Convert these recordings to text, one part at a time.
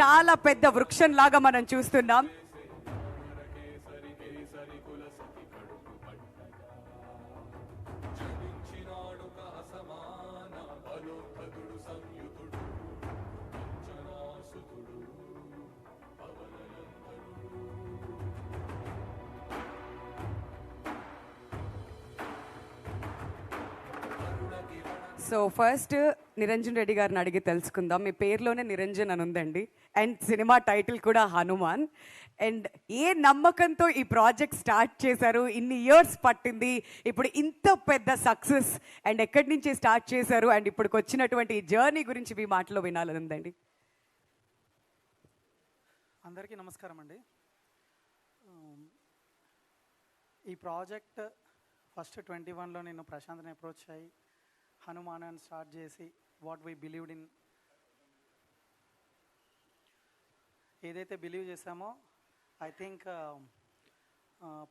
చాలా పెద్ద వృక్షం లాగా మనం చూస్తున్నాం. సో ఫస్ట్ నిరంజన్ రెడ్డి గారిని అడిగి తెలుసుకుందాం. మీ పేరులోనే నిరంజన్ అని ఉందండి. అండ్ సినిమా టైటిల్ కూడా హనుమాన్. అండ్ ఏ నమ్మకంతో ఈ ప్రాజెక్ట్ స్టార్ట్ చేశారు? ఇన్ని ఇయర్స్ పట్టింది. ఇప్పుడు ఇంత పెద్ద సక్సెస్ అండ్ ఎక్కడి నుంచి స్టార్ట్ చేశారు? అండ్ ఇప్పటికి వచ్చినటువంటి జర్నీ గురించి మీ మాటలో వినాలని ఉందండి. అందరికీ నమస్కారం అండి. ఈ ప్రాజెక్ట్ ఫస్ట్ ట్వంటీ వన్లో నేను ప్రశాంత్ని అప్రోచ్ అయ్యి హనుమాన్ అని స్టార్ట్ చేసి వాట్ వీ బిలీవ్డ్ ఇన్ ఏదైతే బిలీవ్ చేశామో ఐ థింక్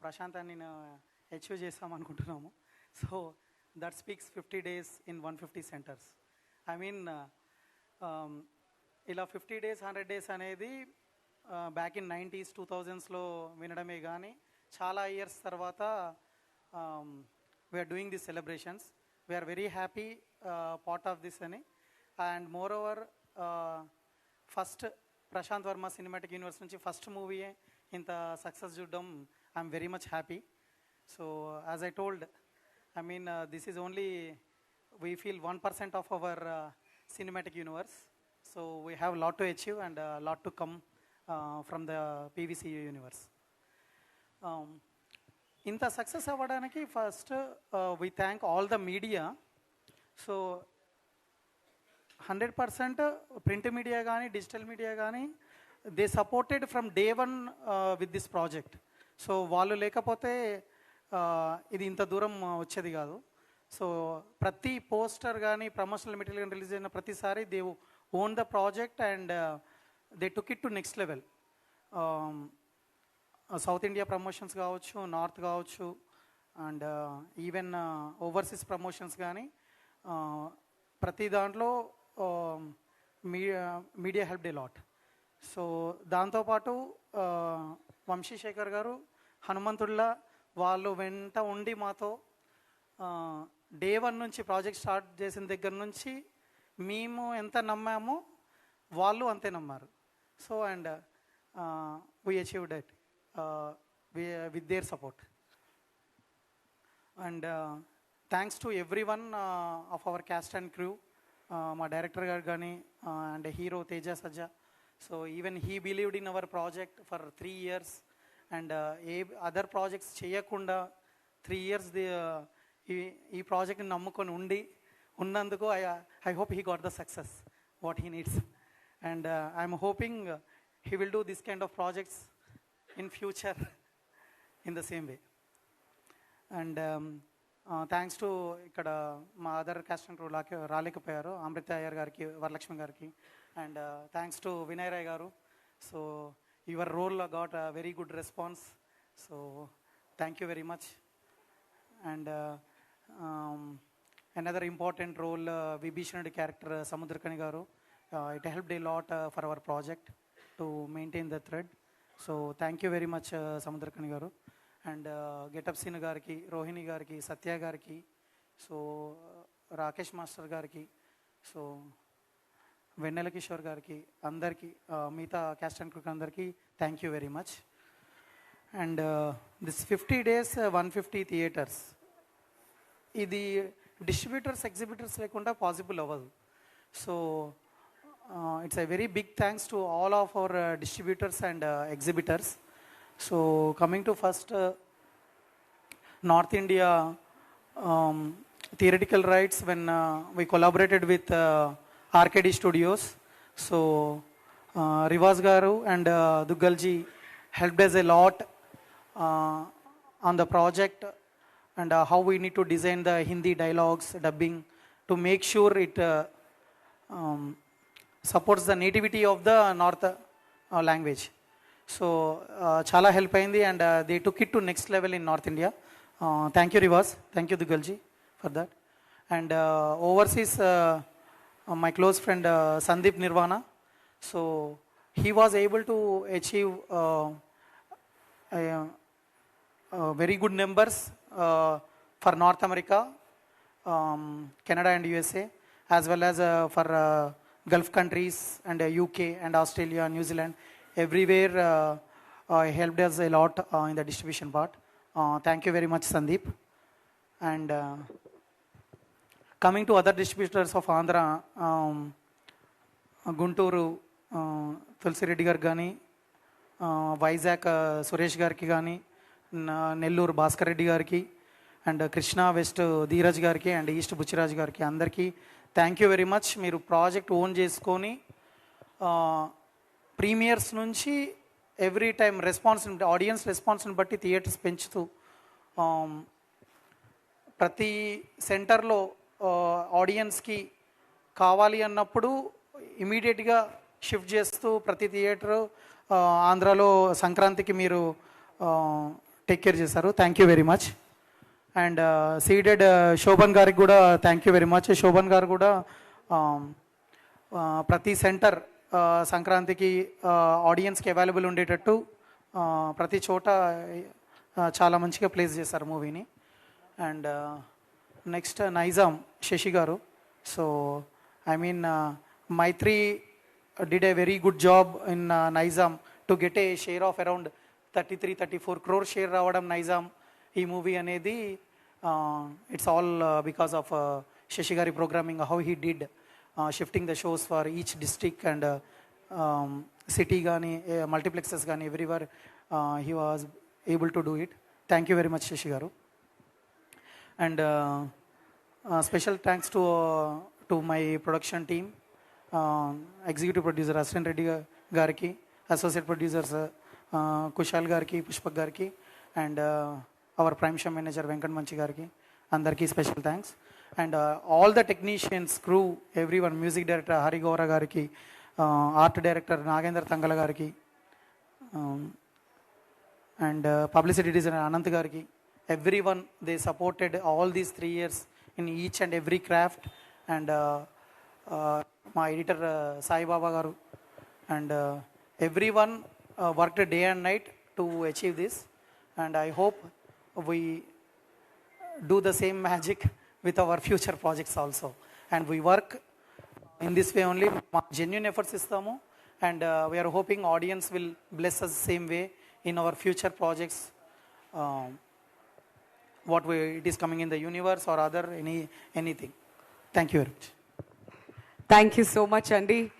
ప్రశాంతాన్ని నేను అచీవ్ చేస్తాం అనుకుంటున్నాము. So that speaks fifty days in one fifty centres I mean ఇలా ఫిఫ్టీ డేస్ హండ్రెడ్ డేస్ అనేది బ్యాక్ ఇన్ నైంటీస్ టూ థౌజండ్స్లో వినడమే కానీ చాలా ఇయర్స్ తర్వాత we are doing this celebrations we are very happy part of this అని. And moreover first Prashanth Varma cinematic universe నుంచి first movie ఇంత సక్సెస్ చూడడం I'm very much happy so as I told I mean this is only we feel one percent of our cinematic universe so we have lot to achieve and lot to come from the PVC universe ఇంత success అవ్వడానికి first we thank all the media so hundred percent print media కానీ digital media కానీ they supported from day one with this project. So వాళ్ళు లేకపోతే ఇది ఇంత దూరం వచ్చేది కాదు. సో ప్రతి పోస్టర్ కానీ ప్రమోషనల్ మెటీరియల్ రిలీజ్ అయిన ప్రతిసారి they own the project and they took it to next level. South India promotions కావచ్చు నార్త్ కావచ్చు అండ్ ఈవెన్ ఓవర్సీస్ ప్రమోషన్స్ కానీ ప్రతి దాంట్లో media media helped a lot. So దాంతోపాటు వంశీశేఖర్ గారు హనుమంతుల్లా వాళ్ళు వెంట ఉండి మాతో డే వన్ నుంచి ప్రాజెక్ట్ స్టార్ట్ చేసిన దగ్గర నుంచి మేము ఎంత నమ్మామో వాళ్ళు అంతే నమ్మారు. So and we achieve that with their support and thanks to every one of our cast and crew మా డైరెక్టర్ గారు కానీ and hero Teja Sajja so even he believed in our project for three years and a other projects చేయకుండా three years the ఈ ఈ ప్రాజెక్ట్ని నమ్ముకొని ఉండి ఉన్నందుకు I I hope he got the success what he needs and I'm hoping he will do this kind of projects in future in the same way and thanks to ఇక్కడ మా other caste and రాకే రాలేకపోయారు. అమృత అయ్యర్ గారికి వరలక్ష్మి గారికి. And thanks to Vinay Rai garu. So your role got a very good response so thank you very much and another important role విభీషణుడి character Samuthirakani garu. It helped lot for our project to maintain the thread so thank you very much Samuthirakani garu. And Getup Seenu గారికి రోహిణి గారికి సత్య గారికి so Rakesh master గారికి so Vennela Kishore గారికి అందరికీ మిగతా cast and crook అందరికీ thank you very much and this fifty days one fifty theatres ఇది distributors exhibitors లేకుండా పాసిబుల్ అవ్వదు. So it's a very big thanks to all of our distributors and exhibitors So coming to first uh, North India um, theoretical rights when uh, we collaborated with uh, Studios. So uh, Rivas Garu and uh, Dugalji helped us a lot uh, on the project and uh, how we need to design the Hindi dialogues, dubbing to make sure it uh, um, supports the nativity of the North uh, language. So, uh, chala help అయింది and uh, they took it to next level in North India. Uh, thank you, Rivas. Thank you, Dugalji, for that. And uh, overseas, uh, uh, my close friend uh, Sandeep Nirvana. So, he was able to achieve uh, uh, uh, very good numbers uh, for North America, um, Canada, and USA, As well as uh, for uh, Gulf countries and uh, UK and Australia, New Zealand. Everywhere uh, uh, helped us a lot uh, in the distribution part. Uh, thank you very much, Sandeep. And uh, coming to other distributors of Andhra, um, Guntur uh, Tulasi Reddy గారికి కానీ ఆ, వైజాగ్ ఆ, సురేష్ గారికి కానీ నా- నెల్లూరు భాస్కర్ రెడ్డి గారికి and Krishna west Dheeraj గారికి and east Buchiraj గారికి అందరికీ థ్యాంక్ యూ వెరీ మచ్ మీరు ప్రాజెక్ట్ ఓన్ చేసుకొని ప్రీమియర్స్ నుంచి ఎవ్రీ టైం రెస్పాన్స్ ఆడియన్స్ రెస్పాన్స్ని బట్టి థియేటర్స్ పెంచుతూ ప్రతి సెంటర్లో ఆడియన్స్కి కావాలి అన్నప్పుడు ఇమీడియట్గా షిఫ్ట్ చేస్తూ ప్రతి థియేటర్ ఆంధ్రాలో సంక్రాంతికి మీరు టేక్ కేర్ చేశారు. Thank you very much and ceded Sobhan గారికి కూడా thank you very much Sobhan garu కూడా ప్రతి సెంటర్ సంక్రాంతికి ఆడియన్స్కి అవైలబుల్ ఉండేటట్టు ప్రతి చోట చాలా మంచిగా ప్లేస్ చేశారు మూవీని. And next Nizam Sashi garu. So I mean Mythri did a very good job in Nizam to get a share of around thirty three thirty four crore share రావడం నైజాం ఈ మూవీ అనేది it's all because of Sashi గారి programming how he did shifting the shows for each district and city కానీ multiplexes కానీ everywhere he was able to do it thank you very much Sashi garu and special thanks to to my production team executive producer assistant Reddy గా- గారికి associate producers Kushal గారికి పుష్పక్ గారికి and our prime show manager Venkat Manchi గారికి అందరికీ special thanks and all the technicians crew every one music director Hari Gowra గారికి art director Nagendra Tangala గారికి and publicity designer Anant గారికి every one they supported all these three years in each and every craft and మా editor Saibaba garu and every one worked and night to achieve this and I hope we do the same magic with our future projects also. And we work in this way only, genuine efforts isthamu. And uh, we are hoping audience will bless us same way in our future projects. Um, what we, it is coming in the universe or other any anything. Thank you very much. Thank you so much, Andy.